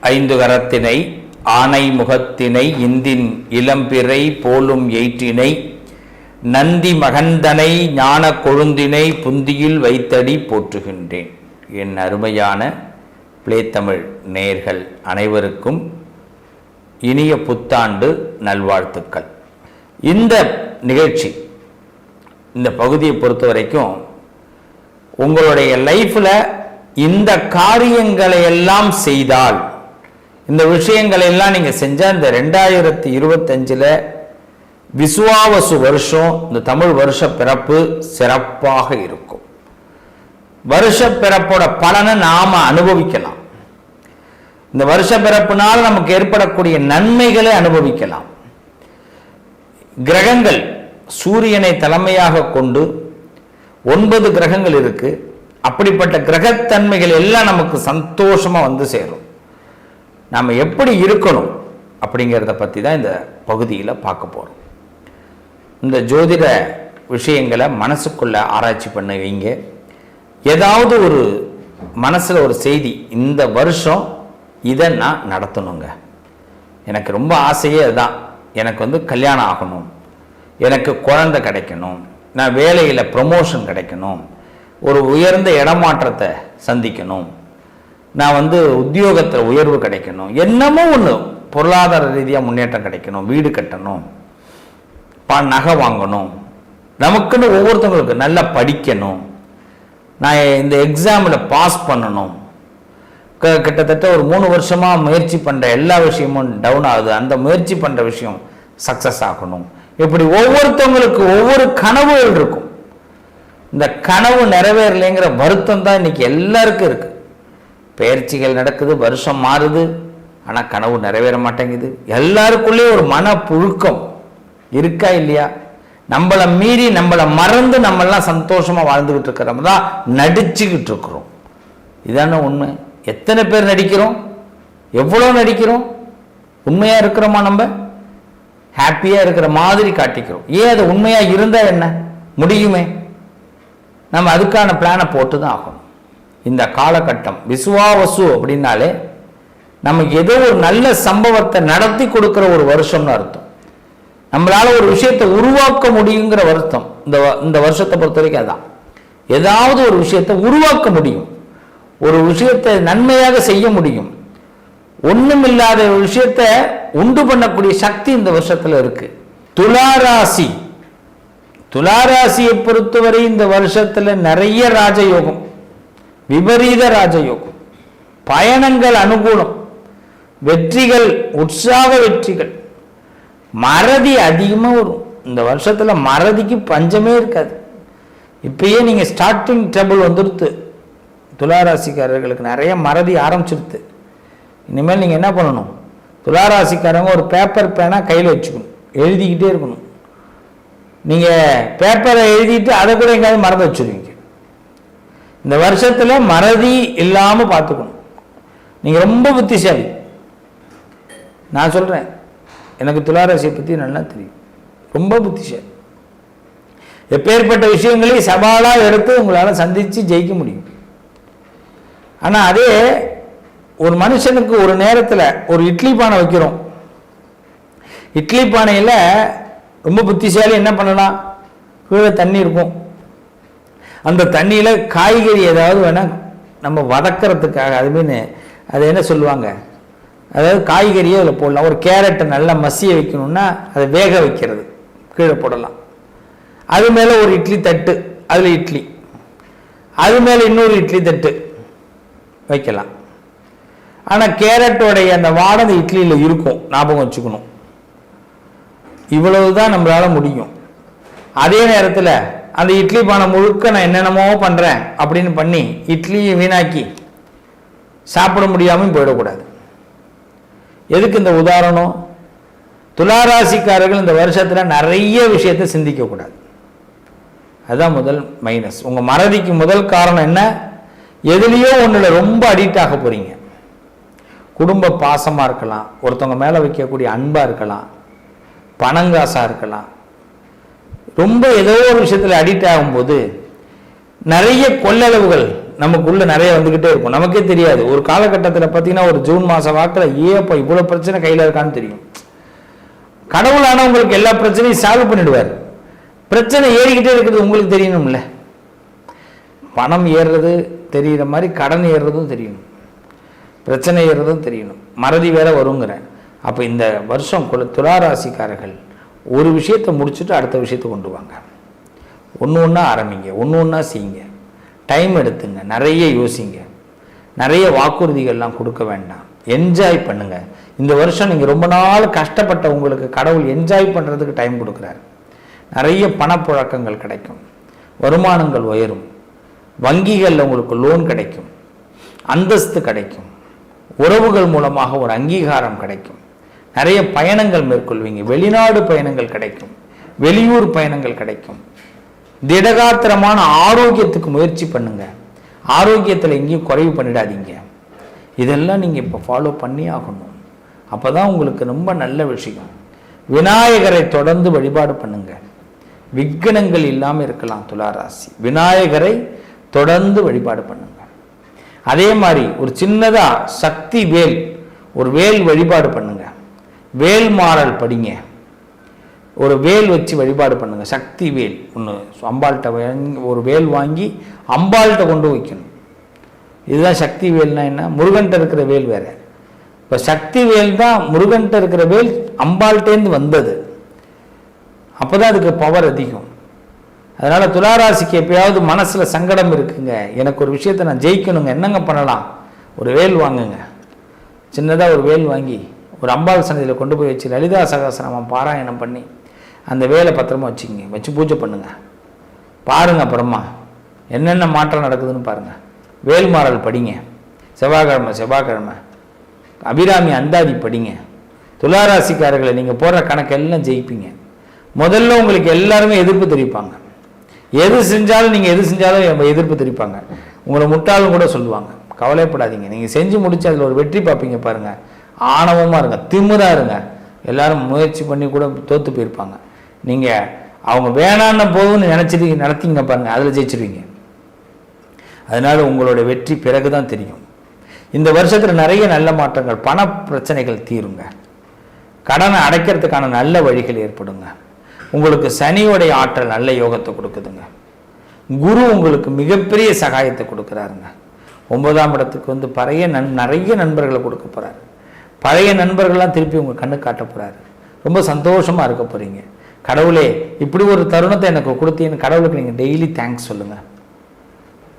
ஐந்து கரத்தினை ஆனை முகத்தினை இந்தின் இளம்பிறை போலும் எயிற்றினை நந்தி மகந்தனை ஞான கொழுந்தினை புந்தியில் வைத்தடி போற்றுகின்றேன். என் அருமையான பிளேத்தமிழ் நேர்கள் அனைவருக்கும் இனிய புத்தாண்டு நல்வாழ்த்துக்கள். இந்த நிகழ்ச்சி இந்த பகுதியை பொறுத்த வரைக்கும் உங்களுடைய லைஃப்பில் இந்த காரியங்களை எல்லாம் செய்தால் இந்த விஷயங்களை எல்லாம் நீங்கள் செஞ்சால் இந்த ரெண்டாயிரத்தி இருபத்தஞ்சில் விசுவாவசு வருஷம் இந்த தமிழ் வருஷ பிறப்பு சிறப்பாக இருக்கும். வருஷ பிறப்போட பலனை நாம அனுபவிக்கலாம். இந்த வருஷ பிறப்புனால் நமக்கு ஏற்படக்கூடிய நன்மைகளை அனுபவிக்கலாம். கிரகங்கள் சூரியனை தலைமையாக கொண்டு ஒன்பது கிரகங்கள் இருக்கு. அப்படிப்பட்ட கிரகத்தன்மைகள் எல்லாம் நமக்கு சந்தோஷமா வந்து சேரும். நாம் எப்படி இருக்கணும் அப்படிங்கிறத பற்றி தான் இந்த பகுதியில் பார்க்க போகிறோம் இந்த ஜோதிட விஷயங்களை மனசுக்குள்ளே ஆராய்ச்சி பண்ண வைங்க ஏதாவது ஒரு மனசில் ஒரு செய்தி இந்த வருஷம் இதை நான் நடத்தணுங்க. எனக்கு ரொம்ப ஆசையே அதுதான். எனக்கு வந்து கல்யாணம் ஆகணும். எனக்கு குழந்தை கிடைக்கணும். நான் வேலையில் ப்ரமோஷன் கிடைக்கணும். ஒரு உயர்ந்த இடமாற்றத்தை சந்திக்கணும். நான் வந்து உத்தியோகத்தில் உயர்வு கிடைக்கணும். என்னமோ ஒன்று பொருளாதார ரீதியாக முன்னேற்றம் கிடைக்கணும். வீடு கட்டணும். ப நகை வாங்கணும். நமக்குன்னு ஒவ்வொருத்தவங்களுக்கு நல்லா படிக்கணும். நான் இந்த எக்ஸாமில் பாஸ் பண்ணணும். க- கிட்டத்தட்ட ஒரு மூணு வருஷமாக முயற்சி பண்ணுற எல்லா விஷயமும் டவுன் ஆகுது. அந்த முயற்சி பண்ணுற விஷயம் சக்ஸஸ் ஆகணும். இப்படி ஒவ்வொருத்தவங்களுக்கு ஒவ்வொரு கனவுகள் இருக்கும். இந்த கனவு நிறைவேறலைங்கிற வருத்தம் தான் இன்னைக்கு எல்லாருக்கும் இருக்குது பயிற்சிகள் நடக்குது வருஷம் மாறுது. ஆனால் கனவு நிறைவேற மாட்டேங்குது. எல்லாருக்குள்ளேயும் ஒரு மன புழுக்கம் இருக்கா இல்லையா? நம்மளை மீறி நம்மளை மறந்து நம்மெல்லாம் சந்தோஷமாக வாழ்ந்துக்கிட்டு இருக்கிறோம் தான் நடிச்சுக்கிட்டு இருக்கிறோம். இதான உண்மை. எத்தனை பேர் நடிக்கிறோம்? எவ்வளோ நடிக்கிறோம்? உண்மையாக இருக்கிறோமா நம்ம? ஹாப்பியாக இருக்கிற மாதிரி காட்டிக்கிறோம். ஏன் அது உண்மையாக இருந்தால் என்ன? முடியுமே. நம்ம அதுக்கான பிளானை போட்டு தான் ஆகணும். இந்த காலகட்டம். விசுவாவசு அப்படின்னாலே நமக்கு ஏதோ ஒரு நல்ல சம்பவத்தை நடத்தி கொடுக்குற ஒரு வருஷம்னு அர்த்தம். நம்மளால் ஒரு விஷயத்தை உருவாக்க முடியுங்கிற வருத்தம். இந்த வ- இந்த வருஷத்தை பொறுத்த வரைக்கும் அதான். ஏதாவது ஒரு விஷயத்தை உருவாக்க முடியும். ஒரு விஷயத்தை நன்மையாக செய்ய முடியும். ஒன்றுமில்லாத ஒரு விஷயத்தை உண்டு பண்ணக்கூடிய சக்தி இந்த வருஷத்தில் இருக்குது துளாராசி. துளாராசியை பொறுத்தவரை இந்த வருஷத்தில் நிறைய ராஜயோகம். விபரீத ராஜயோகம். பயணங்கள் அனுகூலம். வெற்றிகள் உற்சாக வெற்றிகள். மறதி அதிகமாக வரும். இந்த வருஷத்தில் மறதிக்கு பஞ்சமே இருக்காது. இப்பயே நீங்கள் ஸ்டார்டிங் ட்ரபிள் வந்துடுத்து துளாராசிக்காரர்களுக்கு நிறைய மறதி ஆரம்பிச்சிருது இனிமேல் நீங்கள் என்ன பண்ணணும்? துளாராசிக்காரங்க ஒரு பேப்பர் பேனாக கையில் வச்சுக்கணும். எழுதிக்கிட்டே இருக்கணும். நீங்கள் பேப்பரை எழுதிட்டு அதை கூட எங்கேயாவது மறந்து வச்சுருவீங்க. இந்த வருஷத்தில் மறதி இல்லாமல் பார்த்துக்கணும். நீங்கள் ரொம்ப புத்திசாலி. நான் சொல்கிறேன் எனக்கு துளாராசியை பற்றி நல்லா தெரியும். ரொம்ப புத்திசாலி. எப்பேற்பட்ட விஷயங்களையும் சவாலாக எடுத்து உங்களால் சந்தித்து ஜெயிக்க முடியும். ஆனால் அதே ஒரு மனுஷனுக்கு ஒரு நேரத்தில் ஒரு இட்லி பானை வைக்கிறோம். இட்லி பானையில் ரொம்ப புத்திசாலி என்ன பண்ணலாம்? கீழே தண்ணி இருக்கும். அந்த தண்ணியில் காய்கறி ஏதாவது வேணால் நம்ம வதக்கிறதுக்காக மீன் அது என்ன சொல்லுவாங்க? அதாவது காய்கறியை அதில் போடலாம். ஒரு கேரட்டை நல்லா மசிய வைக்கணும்னா அதை வேக வைக்கிறது. கீழே போடலாம். அது மேலே ஒரு இட்லி தட்டு அதில் இட்லி. அது மேலே இன்னொரு இட்லி தட்டு வைக்கலாம். ஆனால் கேரட்டோடைய அந்த வாடை அந்த இட்லியில் இருக்கும். ஞாபகம் வச்சுக்கணும். இவ்வளவு தான் நம்மளால் முடியும். அதே நேரத்தில் அந்த இட்லி பானை முழுக்க நான் என்னென்னமோ பண்ணுறேன் அப்படின்னு பண்ணி இட்லியை வீணாக்கி சாப்பிட முடியாமல் போயிடக்கூடாது. எதுக்கு இந்த உதாரணம்? துளாராசிக்காரர்கள் இந்த வருஷத்தில் நிறைய விஷயத்தை சிந்திக்கக்கூடாது. அதுதான் முதல் மைனஸ் உங்கள் மறதிக்கு முதல் காரணம் என்ன? எதுலேயோ ஒன்றில் ரொம்ப அடிக்ட் ஆக போகிறீங்க குடும்ப பாசமாக இருக்கலாம் ஒருத்தவங்க மேலே வைக்கக்கூடிய அன்பாக இருக்கலாம் பணங்காசாக இருக்கலாம் ரொம்ப ஏதோ ஒரு விஷயத்தில் அடிக்ட் ஆகும்போது நிறைய கொள்ளளவுகள் நமக்குள்ள நிறைய வந்துக்கிட்டே இருக்கும். நமக்கே தெரியாது. ஒரு காலகட்டத்தில் பார்த்தீங்கன்னா ஒரு ஜூன் மாதம் வாக்கில் ஏப்பா இவ்வளோ பிரச்சனை கையில் இருக்கான்னு தெரியும். கடவுளானவங்களுக்கு எல்லா பிரச்சனையும் சால்வ் பண்ணிடுவார். பிரச்சனை ஏறிக்கிட்டே இருக்கிறது உங்களுக்கு தெரியணும்ல. பணம் ஏறுறது தெரிகிற மாதிரி கடன் ஏறுறதும் தெரியணும் பிரச்சனை ஏறுறதும் தெரியணும் மறதி வேற வருங்கிறேன் அப்போ இந்த வருஷம் குல துளாராசிக்காரர்கள் ஒரு விஷயத்தை முடிச்சுட்டு அடுத்த விஷயத்தை கொண்டு வாங்க. ஒன்று ஒன்றா ஆரம்பிங்க ஒன்று ஒன்றா செய்யுங்க. டைம் எடுத்துங்க நிறைய யோசிங்க. நிறைய வாக்குறுதிகள்லாம் கொடுக்க வேண்டாம். என்ஜாய் பண்ணுங்க. இந்த வருஷம் நீங்கள் ரொம்ப நாள் கஷ்டப்பட்ட உங்களுக்கு கடவுள் என்ஜாய் பண்ணுறதுக்கு டைம் கொடுக்குறாரு. நிறைய பணப்புழக்கங்கள் கிடைக்கும். வருமானங்கள் உயரும். வங்கிகளில் உங்களுக்கு லோன் கிடைக்கும். அந்தஸ்து கிடைக்கும். உறவுகள் மூலமாக ஒரு அங்கீகாரம் கிடைக்கும். நிறைய பயணங்கள் மேற்கொள்வீங்க. வெளிநாடு பயணங்கள் கிடைக்கும். வெளியூர் பயணங்கள் கிடைக்கும். திடகாத்திரமான ஆரோக்கியத்துக்கு முயற்சி பண்ணுங்க. ஆரோக்கியத்தில் எங்கேயும் குறைவு பண்ணிடாதீங்க. இதெல்லாம் நீங்கள் இப்போ ஃபாலோ பண்ணி ஆகணும். அப்போ தான் உங்களுக்கு ரொம்ப நல்ல விஷயம். விநாயகரை தொடர்ந்து வழிபாடு பண்ணுங்க. விக்னங்கள் இல்லாமல் இருக்கலாம் துளாராசி. விநாயகரை தொடர்ந்து வழிபாடு பண்ணுங்க. அதே மாதிரி ஒரு சின்னதாக சக்தி வேல் ஒரு வேல் வழிபாடு பண்ணுங்க. வேல் மாறல் படிங்க. ஒரு வேல் வச்சு வழிபாடு பண்ணுங்க. சக்தி வேல் ஒன்று அம்பாள்கிட்ட வாங்கி ஒரு வேல் வாங்கி அம்பாள்கிட்ட கொண்டு வைக்கணும். இதுதான் சக்தி வேல்னா என்ன? முருகன்கிட்ட இருக்கிற வேல் வேற. இப்போ சக்தி வேல் தான் முருகன்கிட்ட இருக்கிற வேல் அம்பாள்கிட்டேருந்து வந்தது. அப்பதான் அதுக்கு பவர் அதிகம். அதனால் துளாராசிக்கு எப்பயாவது மனசில் சங்கடம் இருக்குங்க. எனக்கு ஒரு விஷயத்தை நான் ஜெயிக்கணுங்க. என்னங்க பண்ணலாம்? ஒரு வேல் வாங்குங்க. சின்னதாக ஒரு வேல் வாங்கி ஒரு அம்பாள் சன்னதியில் கொண்டு போய் வச்சு லலிதா சகசநாமம் பாராயணம் பண்ணி அந்த வேலை பத்திரமா வச்சுக்கங்க. வச்சு பூஜை பண்ணுங்க. பாருங்க அப்புறமா என்னென்ன மாற்றம் நடக்குதுன்னு பாருங்க. வேல்மாறல் படிங்க. செவ்வாய்க்கிழமை செவ்வாய்க்கிழமை. அபிராமி அந்தாதி படிங்க. துளாராசிக்காரர்களை நீங்கள் போடுற கணக்கெல்லாம் ஜெயிப்பீங்க. முதல்ல உங்களுக்கு எல்லாருமே எதிர்ப்பு தெரிவிப்பாங்க. எது செஞ்சாலும் நீங்கள் எது செஞ்சாலும் எ- எதிர்ப்பு தெரிவிப்பாங்க. உங்களை முட்டாளும் கூட சொல்லுவாங்க. கவலைப்படாதீங்க. நீங்கள் செஞ்சு முடிச்சு அதில் ஒரு வெற்றி பார்ப்பீங்க பாருங்கள் ஆணவமாக இருங்க திமிரா இருங்க. எல்லாரும் முயற்சி பண்ணி கூட தோற்று போயிருப்பாங்க. நீங்கள் அவங்க வேணான்னு போதும்னு நினச்சிட்டு நடத்திங்க பாருங்கள் அதில் ஜெயிச்சிருவீங்க. அதனால உங்களோட வெற்றி பிறகு தான் தெரியும். இந்த வருஷத்தில் நிறைய நல்ல மாற்றங்கள் பண பிரச்சனைகள் தீருங்க. கடனை அடைக்கிறதுக்கான நல்ல வழிகள் ஏற்படுங்க. உங்களுக்கு சனியோடைய ஆற்றல் நல்ல யோகத்தை கொடுக்குதுங்க. குரு உங்களுக்கு மிகப்பெரிய சகாயத்தை கொடுக்குறாருங்க. ஒன்பதாம் இடத்துக்கு வந்து பழைய நன் நிறைய நண்பர்களை கொடுக்க போகிறாரு பழைய நண்பர்கள்லாம் திருப்பி உங்கள் கண்ணு காட்ட போகிறாரு ரொம்ப சந்தோஷமாக இருக்க போகிறீங்க கடவுளே இப்படி ஒரு தருணத்தை எனக்கு கொடுத்தீங்கன்னு கடவுளுக்கு நீங்கள் டெய்லி தேங்க்ஸ் சொல்லுங்கள்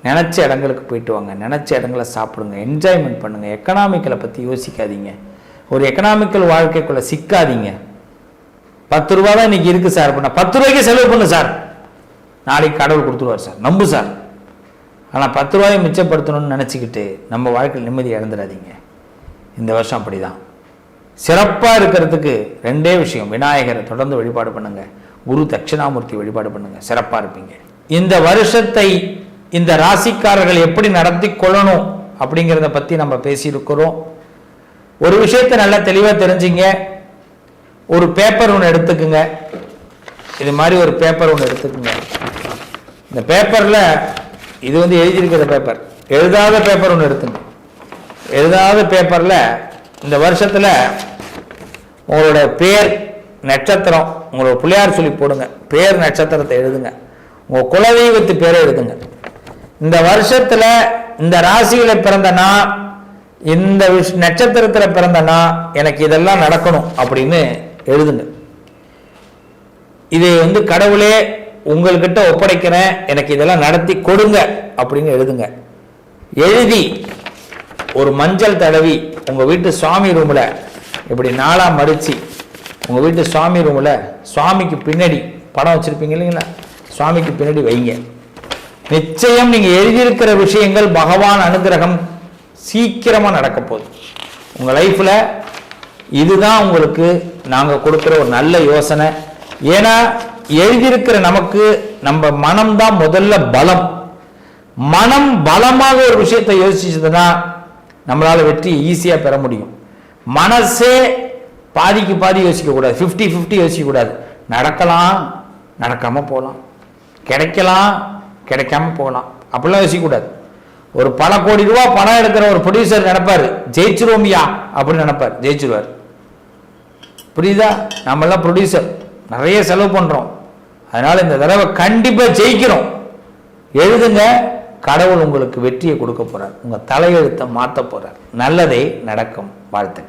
நினச்ச இடங்களுக்கு போயிட்டு வாங்க. நினச்ச இடங்களை சாப்பிடுங்க. என்ஜாய்மெண்ட் பண்ணுங்கள் எக்கனாமிக்கலை பற்றி யோசிக்காதீங்க. ஒரு எக்கனாமிக்கல் வாழ்க்கைக்குள்ளே சிக்காதீங்க. பத்து ரூபா தான் இன்றைக்கி இருக்குது சார் பண்ண பத்து ரூபாய்க்கு செலவு பண்ணு சார். நாளைக்கு கடவுள் கொடுத்துருவார் சார். நம்பு சார். ஆனால் பத்து ரூபாயை மிச்சப்படுத்தணும்னு நினச்சிக்கிட்டு நம்ம வாழ்க்கையில் நிம்மதி இழந்துடாதீங்க. இந்த வருஷம் அப்படிதான். சிறப்பாக இருக்கிறதுக்கு ரெண்டே விஷயம். விநாயகரை தொடர்ந்து வழிபாடு பண்ணுங்க. குரு தட்சிணாமூர்த்தி வழிபாடு பண்ணுங்க. சிறப்பாக இருப்பீங்க. இந்த வருஷத்தை இந்த ராசிக்காரர்கள் எப்படி நடத்தி கொள்ளணும் அப்படிங்கிறத பற்றி நம்ம பேசியிருக்கிறோம். ஒரு விஷயத்தை நல்லா தெளிவாக தெரிஞ்சுங்க. ஒரு பேப்பர் ஒன்று எடுத்துக்குங்க. இது மாதிரி ஒரு பேப்பர் ஒன்று எடுத்துக்குங்க. இந்த பேப்பரில் இது வந்து எழுதியிருக்கிற பேப்பர் எழுதாத பேப்பர் ஒன்று எடுத்துங்க. எழுதாத பேப்பரில் இந்த வருஷத்தில் உங்களோட பேர் நட்சத்திரம் உங்களோட பிள்ளையார் சொல்லி போடுங்க. பேர் நட்சத்திரத்தை எழுதுங்க. உங்கள் குலதெய்வத்து பேரை எழுதுங்க. இந்த வருஷத்தில் இந்த ராசியில் பிறந்தனா இந்த விஷ் நட்சத்திரத்தில் பிறந்தனா எனக்கு இதெல்லாம் நடக்கணும் அப்படின்னு எழுதுங்க. இதை வந்து கடவுளே உங்கள்கிட்ட ஒப்படைக்கிறேன் எனக்கு இதெல்லாம் நடத்தி கொடுங்க அப்படின்னு எழுதுங்க. எழுதி ஒரு மஞ்சள் தடவி உங்கள் வீட்டு சுவாமி ரூமில் இப்படி நாளாக மடித்து உங்கள் வீட்டு சுவாமி ரூமில் சுவாமிக்கு பின்னாடி படம் வச்சுருப்பீங்க இல்லைங்களா? சுவாமிக்கு பின்னாடி வைங்க. நிச்சயம் நீங்கள் எழுதியிருக்கிற விஷயங்கள் பகவான் அனுகிரகம் சீக்கிரமாக நடக்க போகுது. உங்கள் லைஃப்பில் இதுதான் உங்களுக்கு நாங்கள் கொடுக்குற ஒரு நல்ல யோசனை. ஏன்னா எழுதியிருக்கிற நமக்கு நம்ம மனம்தான் முதல்ல பலம். மனம் பலமாக ஒரு விஷயத்தை யோசிச்சதுன்னா நம்மளால் வெற்றி ஈஸியாக பெற முடியும். மனசே பாதிக்கு பாதி யோசிக்க கூடாது. 50 50 யோசிக்க கூடாது. நடக்கலாம் நடக்காமல் போகலாம். கிடைக்கலாம் கிடைக்காம போகலாம். அப்படிலாம் யோசிக்க கூடாது. ஒரு பல கோடி ரூபா பணம் எடுக்கிற ஒரு ப்ரொடியூசர் நினைப்பார். ஜெயிச்சிருவோமியா அப்படின்னு நினைப்பார். ஜெயிச்சிருவார். புரியுதா? நம்மளாம் ப்ரொடியூசர் நிறைய செலவு பண்ணுறோம் அதனால் இந்த தடவை கண்டிப்பாக ஜெயிக்கிறோம். எழுதுங்க. கடவுள் உங்களுக்கு வெற்றியை கொடுக்க போகிறார் உங்கள் தலையெழுத்தை மாற்ற போகிறார் நல்லதே நடக்கும். வாழ்த்துக்கள்.